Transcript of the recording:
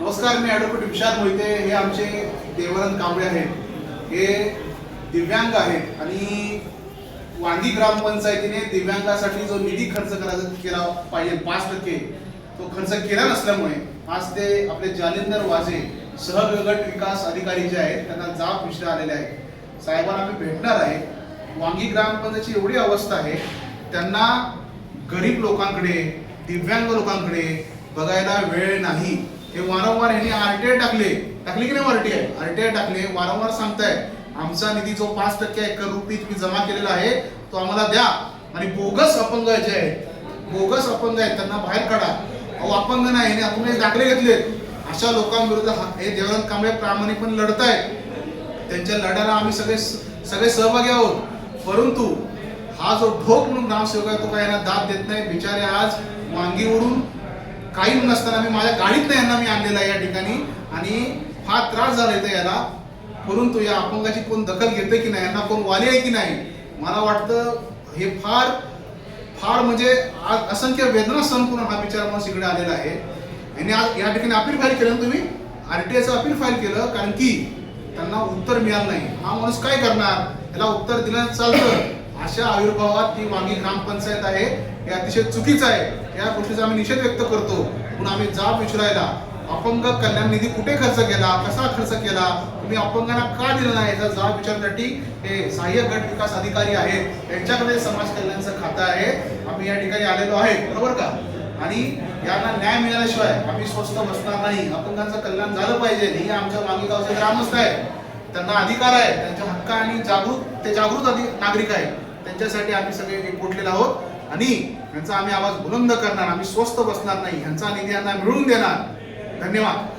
नमस्कार मी ॲडव्होकेट विशाल मोहिते. हे आमचे देवरन कांबळे आहेत. हे दिव्यांग आहेत आणि वांगी ग्रामपंचायतीने दिव्यांगासाठी जो निधी खर्च करायचा केला पाहिजे पाच टक्के तो खर्च केला नसल्यामुळे आज ते आपले जालिंदर वाजे सहगट विकास अधिकारी जे आहेत त्यांना जाब विचार आलेले आहेत. साहेबांना आम्ही भेटणार आहे. वांगी ग्रामपंचायतीची एवढी अवस्था आहे त्यांना गरीब लोकांकडे दिव्यांग लोकांकडे बघायला वेळ नाही. हे वारंवार यांनी आरटीआय टाकले. टाकले की नाही आरटीआय? आरटीआय टाकले. वारंवार सांगताय आमचा निधी जो पाच टक्के एकर रुपये तुम्ही जमा केलेला आहे तो आम्हाला द्या. आणि बोगस अपंग जे आहेत बोगस अपंग आहेत त्यांना बाहेर काढा. अहो अपंग नाही आणि आपण हे दाखले घेतलेत. अशा लोकांविरुद्ध हे देवराज कांबळे प्रामाणिकपणे लढतायत. त्यांच्या लढ्याला आम्ही सगळे सगळे सहभागी आहोत. परंतु हा जो ढोक म्हणून ग्रामसेवक आहे तो काय यांना दाद देत नाही. बिचारे आज वांगीवरून काही नसताना मी माझ्या गाडीतनं यांना मी आणलेला आहे या ठिकाणी. आणि फार त्रास झाला इथं याला. परंतु या अपंगाची कोण दखल घेते की नाही यांना कोण वाली आहे की नाही मला वाटतं हे फार फार म्हणजे आज असंख्य वेदना सहन करून हा बिचारा माणूस इकडे आलेला आहे. यांनी आज या ठिकाणी अपील फाईल केलं ना तुम्ही? आयचं अपील फाईल केलं कारण की त्यांना उत्तर मिळालं नाही. हा माणूस काय करणार? याला उत्तर दिलं चालतं. अशा आविर्भावात ती वांगी ग्रामपंचायत आहे. हे अतिशय चुकीचं आहे. या गोष्टीचा आम्ही निषेध व्यक्त करतो. म्हणून आम्ही जाब विचारायला अपंग कल्याण निधी कुठे खर्च केला कसा खर्च केला तुम्ही अपंगांना का दिला नाही? याचा जाब विचारण्यासाठी हे सहाय्यक गट विकास अधिकारी आहेत. यांच्याकडे समाज कल्याणचं खातं आहे. आम्ही या ठिकाणी आलेलो आहे. बरोबर का? आणि यांना न्याय मिळाल्याशिवाय आम्ही स्वस्त बसणार नाही. अपंगांचं कल्याण झालं पाहिजे. हे आमच्या मागे गावचे ग्रामस्थ आहे. त्यांना अधिकार आहे. त्यांच्या हक्क आणि जागृत ते जागृत नागरिक आहेत. त्यांच्यासाठी आम्ही सगळे एकवटलेले आहोत. आणि यांचा आम्ही आवाज बुलंद करणार आम्ही स्वस्त बसणार नाही. यांचा निधी यांना मिळवून देणार. धन्यवाद.